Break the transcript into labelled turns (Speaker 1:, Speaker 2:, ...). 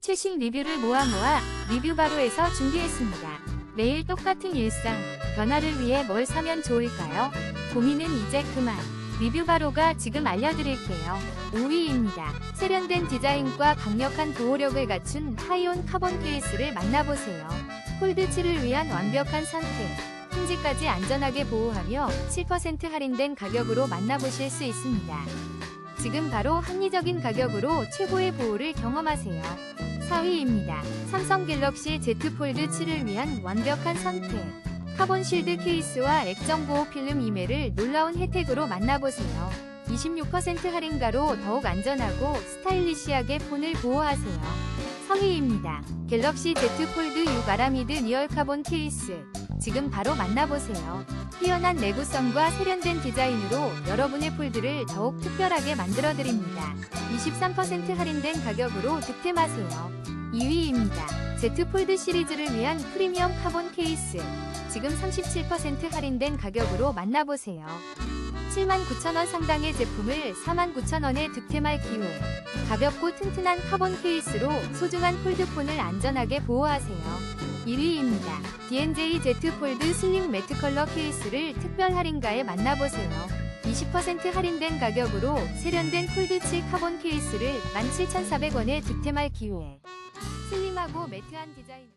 Speaker 1: 최신 리뷰를 모아 모아 리뷰 바로에서 준비했습니다. 매일 똑같은 일상, 변화를 위해 뭘 사면 좋을까요? 고민은 이제 그만. 리뷰 바로가 지금 알려드릴게요. 5위입니다. 세련된 디자인과 강력한 보호력을 갖춘 하이온 카본 케이스를 만나보세요. 폴드7을 위한 완벽한 선택. 힌지까지 안전하게 보호하며 7% 할인된 가격으로 만나보실 수 있습니다. 지금 바로 합리적인 가격으로 최고의 보호를 경험하세요. 4위입니다. 삼성 갤럭시 Z 폴드 7을 위한 완벽한 선택. 카본 실드 케이스와 액정 보호 필름 이메를 놀라운 혜택으로 만나보세요. 26% 할인가로 더욱 안전하고 스타일리시하게 폰을 보호하세요. 3위입니다. 갤럭시 Z 폴드 6 아라미드 리얼 카본 케이스. 지금 바로 만나보세요. 뛰어난 내구성과 세련된 디자인으로 여러분의 폴드를 더욱 특별하게 만들어드립니다. 23% 할인된 가격으로 득템하세요. 2위입니다. Z 폴드 시리즈를 위한 프리미엄 카본 케이스. 지금 37% 할인된 가격으로 만나보세요. 79,000원 상당의 제품을 49,000원에 득템할 기회. 가볍고 튼튼한 카본 케이스로 소중한 폴드폰을 안전하게 보호하세요. 1위입니다. D&J Z 폴드 슬릭 매트 컬러 케이스를 특별 할인가에 만나보세요. 20% 할인된 가격으로 세련된 폴드 7 카본 케이스를 17,400원에 득템할 기회. 슬림하고 매트한 디자인